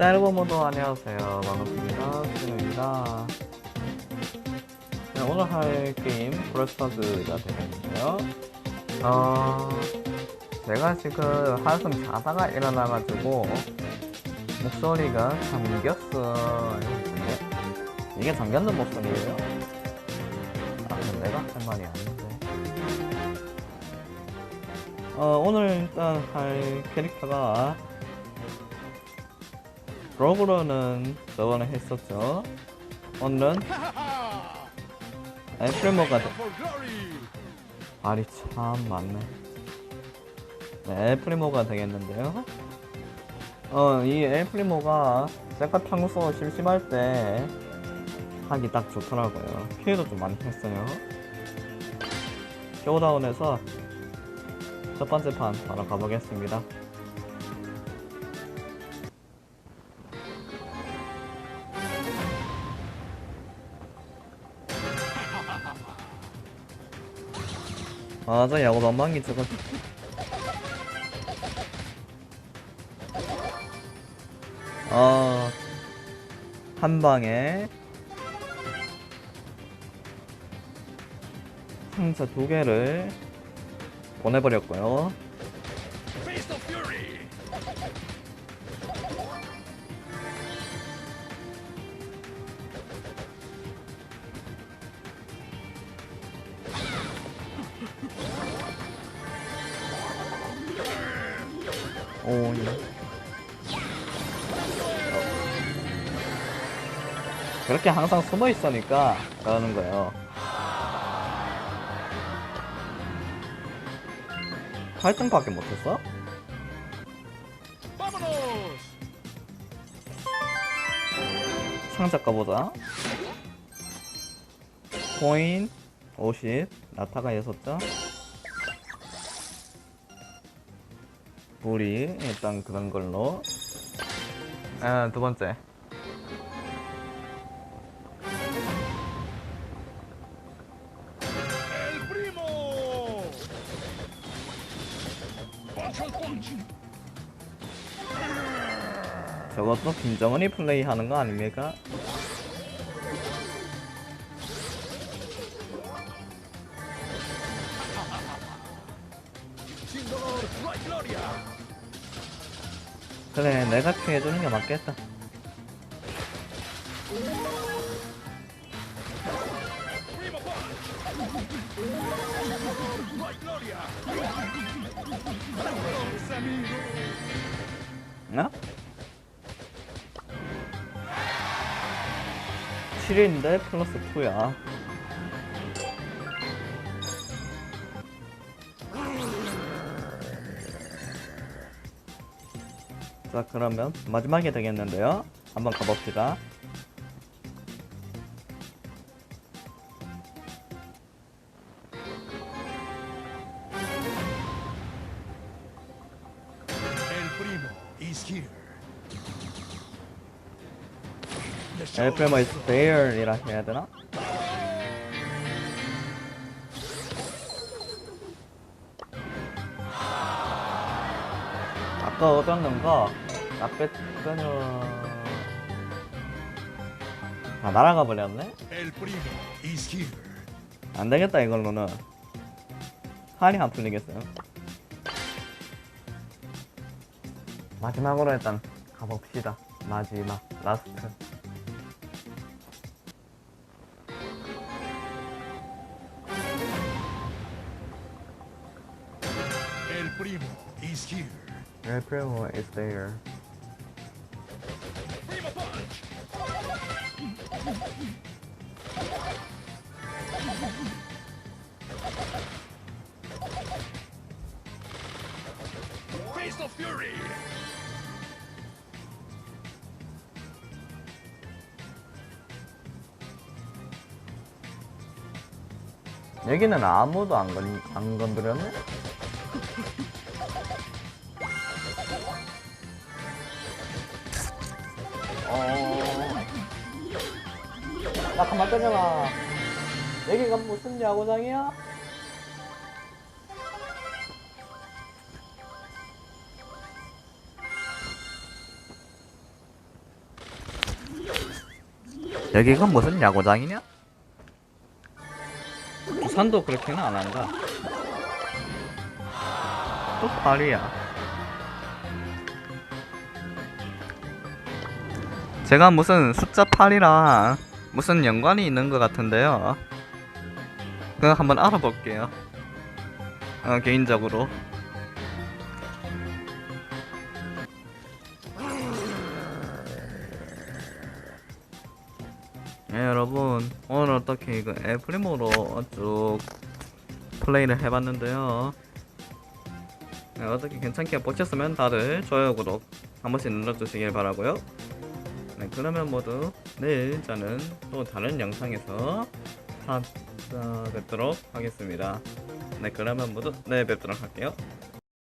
셀버 모드 안녕하세요. 반갑습니다. 수진입니다. 네, 오늘 할 게임 브레스터즈가 되겠는데요. 어... 제가 지금 한숨 자다가 일어나가지고 목소리가 잠겼어 이게 잠겼는 목소리예요? 아 그럼 내가 할 말이 아닌데. 어, 오늘 일단 할 캐릭터가 로그로는 저번에 했었죠. 오늘은 애플모가 되... 말이 참 많네. 네, 애플모가 되겠는데요. 어, 이 애플모가 평소 심심할 때 하기 딱 좋더라고요. 피해도 좀 많이 했어요. 쇼다운에서 첫 번째 판 바로 가보겠습니다. 맞아, 야구 만만기 저거. 어, 한 방에 상자 두 개를 보내버렸고요. 오, 예. 그렇게 항상 숨어 있으니까 그러는 거예요. 8등밖에 못했어? 상자 까보자. 코인 50, 나타가 6장. 불이 일단 그런 걸로. 아, 두 번째. 저것도 김정은이 플레이하는 거 아닙니까? 그래, 내가 피해주는 게 맞겠다. 나? 7인데 플러스 2야. 자, 그러면 마지막이 되겠는데요. 한번 가봅시다. 엘프레머 is there이라 해야 되나? 아까 얻었는 거? 나뺐더니 아 날아가 버렸네? 안 되겠다 이걸로는. 한이 안 풀리겠어요? 마지막으로 일단 가봅시다. 마지막 라스트. El primo is here. 엘프레머 is there! Face of Fury! 여기는 아무도 안, 건, 안 건드렸네? 야, 가만 때려라. 여기가 무슨 야구장이야? 여기가 무슨 야구장이냐? 부산도 그렇게는 안 한다. 또 파리야. 제가 무슨 숫자 8이랑 무슨 연관이 있는 것 같은데요. 그냥 한번 알아볼게요. 어, 개인적으로. 네, 여러분 오늘 어떻게 이거 애플리모로 쭉 플레이를 해봤는데요 네, 어떻게 괜찮게 보셨으면 다들 좋아요 구독 한 번씩 눌러주시길 바라고요 네 그러면 모두 내일 저는 또 다른 영상에서 찾아뵙도록 하겠습니다. 네 그러면 모두 내일 뵙도록 할게요